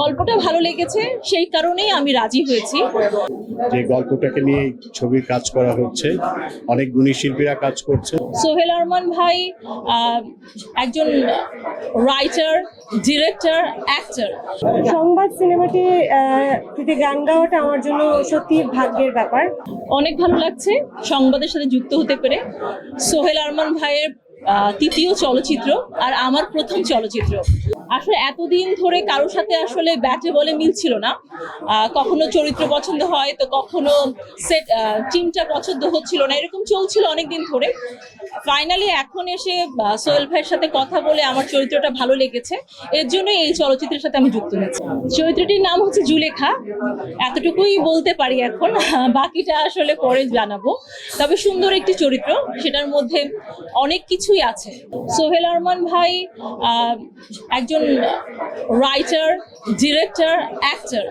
গল্পটা ভালো লেগেছে সেই কারণেই আমি রাজি হয়েছি। যে গল্পটাকে নিয়ে ছবির কাজ করা হচ্ছে অনেক গুণী শিল্পীরা কাজ করছে। সোহেল আরমান ভাই একজন রাইটার ডিরেক্টর অ্যাক্টর সংবাদ সিনেমাটি থেকে গান গাওয়াটা আমার জন্য সত্যি ভাগ্যের ব্যাপার। অনেক ভালো লাগছে সংবাদের সাথে যুক্ত হতে পেরে। সোহেল আরমান ভাইয়ের তৃতীয় চলচ্চিত্র আর আমার প্রথম চলচ্চিত্র। আসলে এতদিন ধরে কারোর সাথে আসলে ব্যাটে বলে মিলছিল না। কখনো চরিত্র পছন্দ হয় তো কখনো সেট টিমটা পছন্দ হচ্ছিল না। এরকম চলছিল অনেকদিন ধরে। ফাইনালি এখন এসে সোহেল ভাইয়ের সাথে কথা বলে আমার চরিত্রটা ভালো লেগেছে। এর জন্য এই চলচ্চিত্রের সাথে আমি যুক্ত হয়েছি। চরিত্রটির নাম হচ্ছে জুলেখা। এতটুকুই বলতে পারি এখন। বাকিটা আসলে পরে জানাব। তবে সুন্দর একটি চরিত্র। সেটার মধ্যে অনেক কিছুই আছে। সোহেল আরমান ভাই একজন রাইটার ডিরেক্টর অ্যাক্টর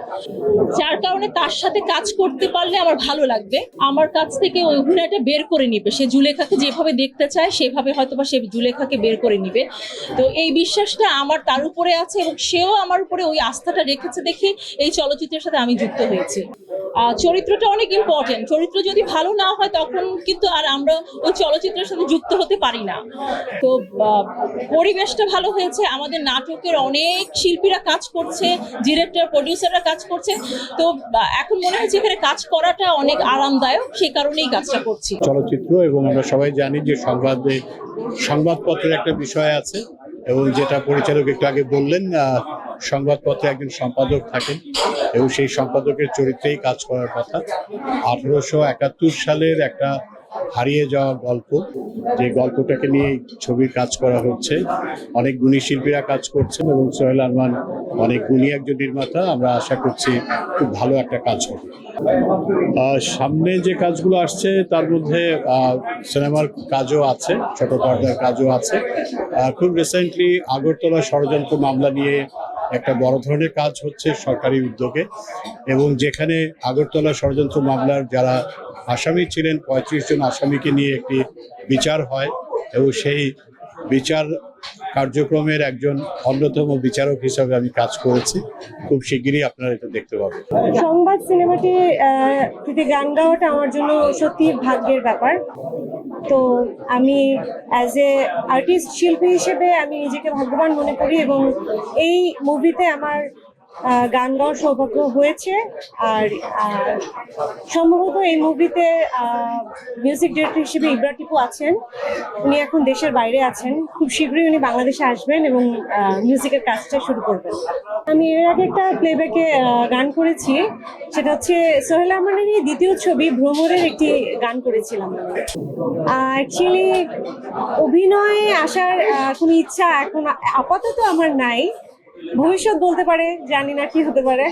যার কারণে তার সাথে কাজ করতে পারলে আমার ভালো লাগবে। আমার কাছ থেকে ওই অভিনয়টা বের করে নিবে। সে জুলেখাকে যেভাবে দেখতে চায়, সেভাবে হয়তো বা সে জুলেখাকে বের করে নিবে। তো এই বিশ্বাসটা আমার তার উপরে আছে এবং সেও আমার উপরে ওই আস্থাটা রেখেছে দেখি এই চলচ্চিত্রের সাথে আমি যুক্ত হয়েছি। চরিত্রটা অনেক ইম্পর্টেন্ট চরিত্র যদি ভালো না হয়, তখন কিন্তু আর আমরা ওই চলচ্চিত্রের সাথে যুক্ত হতে পারি না। তো পরিবেশটা ভালো হয়েছে, আমাদের নাটকের অনেক শিল্পীরা কাজ করছে ডিরেক্টর প্রডিউসাররা কাজ করছে। তো এখন মনে হচ্ছে এখানে কাজ করাটা অনেক আরামদায়ক, সেই কারণেই কাজটা করছি। চলচ্চিত্র এবং আমরা সবাই জানি যে সংবাদে, সংবাদপত্রের একটা বিষয় আছে এবং যেটা পরিচালক একটু আগে বললেন সংবাদপত্রে একজন সম্পাদক থাকেন এবং সেই সম্পাদকের চরিত্রেই কাজ করার কথা। আঠারোশো একাত্তর সালের একটা হারিয়ে যাওয়া গল্প, যে গল্পটাকে নিয়ে ছবির কাজ করা হচ্ছে। অনেক গুণী শিল্পীরা কাজ করছেন এবং সোহেল আরমান অনেক গুণী একজন নির্মাতা। আমরা আশা করছি খুব ভালো একটা কাজ হবে। সামনে যে কাজগুলো আসছে, তার মধ্যে সিনেমার কাজও আছে, ছোট পর্দার কাজও আছে। খুব রিসেন্টলি আগরতলা ষড়যন্ত্র মামলা নিয়ে একটা বড় ধরনের কাজ হচ্ছে সরকারি উদ্যোগে এবং যেখানে আগরতলা ষড়যন্ত্র মামলার যারা আসামি ছিলেন, পঁয়ত্রিশ জন আসামিকে নিয়ে একটি বিচার হয় এবং সেই বিচার কার্যক্রমের একজন অন্যতম বিচারক হিসাবে আমি কাজ করেছি। খুব শিগগিরই আপনারা এটা দেখতে পাবেন। সংবাদ সিনেমাটি গান গাওয়াটা আমার জন্য সত্যি ভাগ্যের ব্যাপার। তো আমি অ্যাজ এ আর্টিস্ট শিল্পী হিসেবে আমি নিজেকে ভাগ্যবান মনে করি এবং এই মুভিতে আমার গান গাওয়ার সৌভাগ্য হয়েছে আর সম্ভবত এই মুভিতে মিউজিক ডিরেক্টর হিসেবে ইব্রা টিপু আছেন। উনি এখন দেশের বাইরে আছেন। খুব শীঘ্রই উনি বাংলাদেশে আসবেন এবং মিউজিকের কাজটা শুরু করবেন। আমি এর আগে একটা প্লেব্যাকে গান করেছি। সেটা হচ্ছে সোহেল আহমানের এই দ্বিতীয় ছবি ভ্রমণের একটি গান করেছিলাম। অ্যাকচুয়ালি অভিনয়ে আসার কোনো ইচ্ছা এখন আপাতত আমার নাই। ভবিষ্যৎ বলতে পারে জানি না কি হতে পারে।